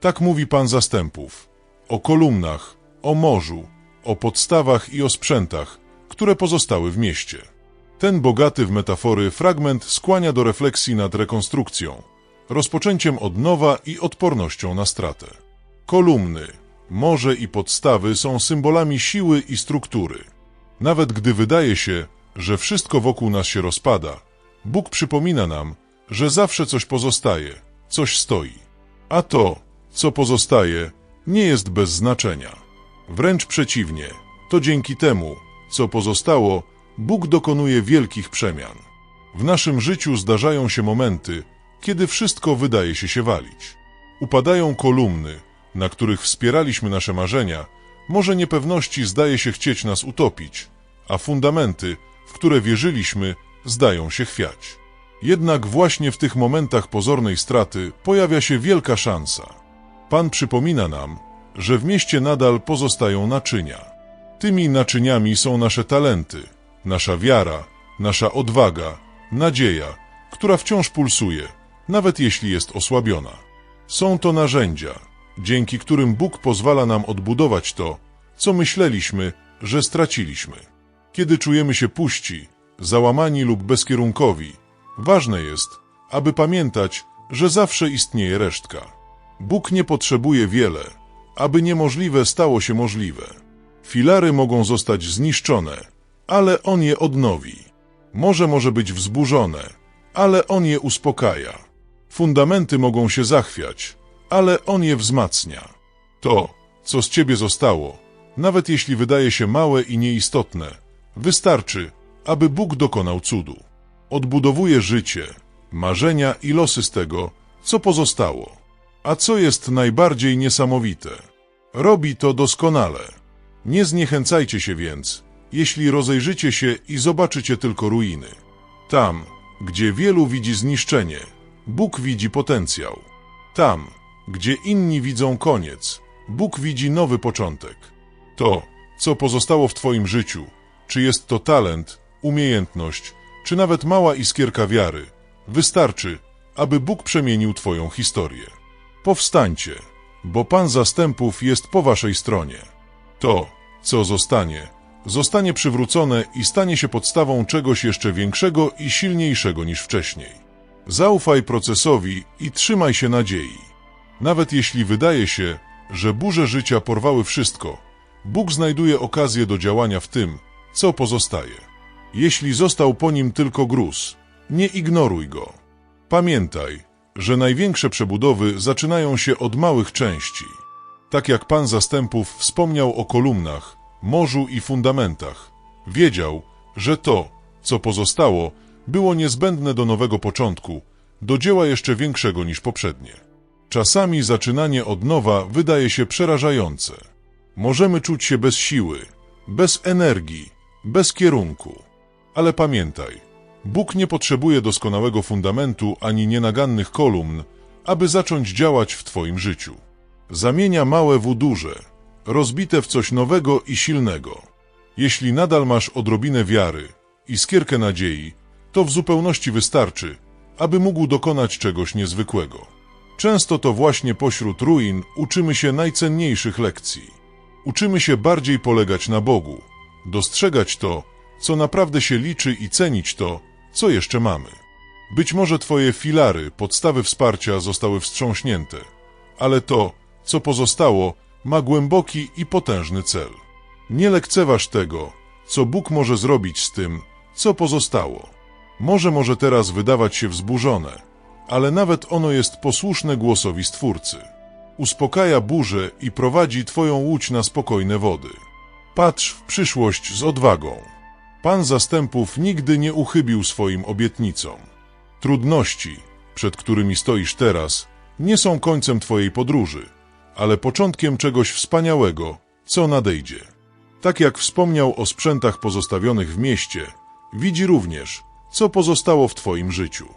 Tak mówi Pan zastępów. O kolumnach, o morzu, o podstawach i o sprzętach, które pozostały w mieście. Ten bogaty w metafory fragment skłania do refleksji nad rekonstrukcją, rozpoczęciem od nowa i odpornością na stratę. Kolumny, morze i podstawy są symbolami siły i struktury. Nawet gdy wydaje się, że wszystko wokół nas się rozpada, Bóg przypomina nam, że zawsze coś pozostaje, coś stoi. A to, co pozostaje, nie jest bez znaczenia. Wręcz przeciwnie, to dzięki temu, co pozostało, Bóg dokonuje wielkich przemian. W naszym życiu zdarzają się momenty, kiedy wszystko wydaje się się walić. Upadają kolumny, na których wspieraliśmy nasze marzenia, może niepewności zdaje się chcieć nas utopić, a fundamenty, w które wierzyliśmy, zdają się chwiać. Jednak właśnie w tych momentach pozornej straty pojawia się wielka szansa. Pan przypomina nam, że w mieście nadal pozostają naczynia. Tymi naczyniami są nasze talenty, nasza wiara, nasza odwaga, nadzieja, która wciąż pulsuje, nawet jeśli jest osłabiona. Są to narzędzia, dzięki którym Bóg pozwala nam odbudować to, co myśleliśmy, że straciliśmy. Kiedy czujemy się puści, załamani lub bezkierunkowi, ważne jest, aby pamiętać, że zawsze istnieje resztka. Bóg nie potrzebuje wiele, aby niemożliwe stało się możliwe. Filary mogą zostać zniszczone, ale On je odnowi. Morze może być wzburzone, ale On je uspokaja. Fundamenty mogą się zachwiać, ale On je wzmacnia. To, co z Ciebie zostało, nawet jeśli wydaje się małe i nieistotne, wystarczy, aby Bóg dokonał cudu. Odbudowuje życie, marzenia i losy z tego, co pozostało. A co jest najbardziej niesamowite? Robi to doskonale. Nie zniechęcajcie się więc, jeśli rozejrzycie się i zobaczycie tylko ruiny. Tam, gdzie wielu widzi zniszczenie, Bóg widzi potencjał. Tam, gdzie inni widzą koniec, Bóg widzi nowy początek. To, co pozostało w Twoim życiu, czy jest to talent, umiejętność, czy nawet mała iskierka wiary, wystarczy, aby Bóg przemienił Twoją historię. Powstańcie, bo Pan zastępów jest po Waszej stronie. To, co zostanie, zostanie przywrócone i stanie się podstawą czegoś jeszcze większego i silniejszego niż wcześniej. Zaufaj procesowi i trzymaj się nadziei. Nawet jeśli wydaje się, że burze życia porwały wszystko, Bóg znajduje okazję do działania w tym, co pozostaje. Jeśli został po nim tylko gruz, nie ignoruj go. Pamiętaj, że największe przebudowy zaczynają się od małych części. Tak jak Pan Zastępów wspomniał o kolumnach, morzu i fundamentach, wiedział, że to, co pozostało, było niezbędne do nowego początku, do dzieła jeszcze większego niż poprzednie. Czasami zaczynanie od nowa wydaje się przerażające. Możemy czuć się bez siły, bez energii, bez kierunku. Ale pamiętaj, Bóg nie potrzebuje doskonałego fundamentu ani nienagannych kolumn, aby zacząć działać w Twoim życiu. Zamienia małe w duże, rozbite w coś nowego i silnego. Jeśli nadal masz odrobinę wiary i skierkę nadziei, to w zupełności wystarczy, aby mógł dokonać czegoś niezwykłego. Często to właśnie pośród ruin uczymy się najcenniejszych lekcji. Uczymy się bardziej polegać na Bogu, dostrzegać to, co naprawdę się liczy i cenić to, co jeszcze mamy. Być może Twoje filary, podstawy wsparcia zostały wstrząśnięte, ale to, co pozostało, ma głęboki i potężny cel. Nie lekceważ tego, co Bóg może zrobić z tym, co pozostało. Może może teraz wydawać się wzburzone, ale nawet ono jest posłuszne głosowi Stwórcy. Uspokaja burzę i prowadzi Twoją łódź na spokojne wody. Patrz w przyszłość z odwagą. Pan zastępów nigdy nie uchybił swoim obietnicom. Trudności, przed którymi stoisz teraz, nie są końcem Twojej podróży, ale początkiem czegoś wspaniałego, co nadejdzie. Tak jak wspomniał o sprzętach pozostawionych w mieście, widzi również, co pozostało w Twoim życiu.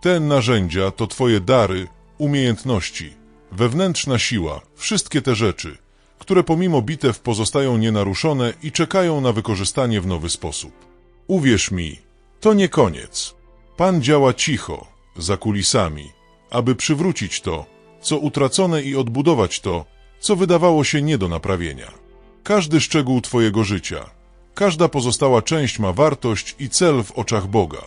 Te narzędzia to Twoje dary, umiejętności, wewnętrzna siła, wszystkie te rzeczy, które pomimo bitew pozostają nienaruszone i czekają na wykorzystanie w nowy sposób. Uwierz mi, to nie koniec. Pan działa cicho, za kulisami, aby przywrócić to, co utracone i odbudować to, co wydawało się nie do naprawienia. Każdy szczegół Twojego życia, każda pozostała część ma wartość i cel w oczach Boga.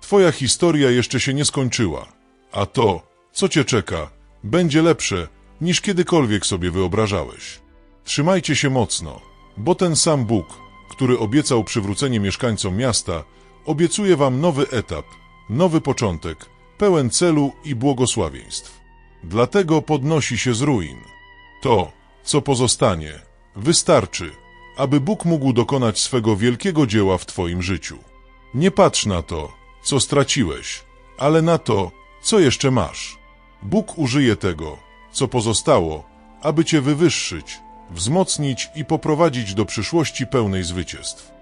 Twoja historia jeszcze się nie skończyła, a to, co Cię czeka, będzie lepsze niż kiedykolwiek sobie wyobrażałeś. Trzymajcie się mocno, bo ten sam Bóg, który obiecał przywrócenie mieszkańcom miasta, obiecuje Wam nowy etap, nowy początek, pełen celu i błogosławieństw. Dlatego podnosi się z ruin. To, co pozostanie, wystarczy, aby Bóg mógł dokonać swego wielkiego dzieła w Twoim życiu. Nie patrz na to, co straciłeś, ale na to, co jeszcze masz. Bóg użyje tego, co pozostało, aby Cię wywyższyć, wzmocnić i poprowadzić do przyszłości pełnej zwycięstw.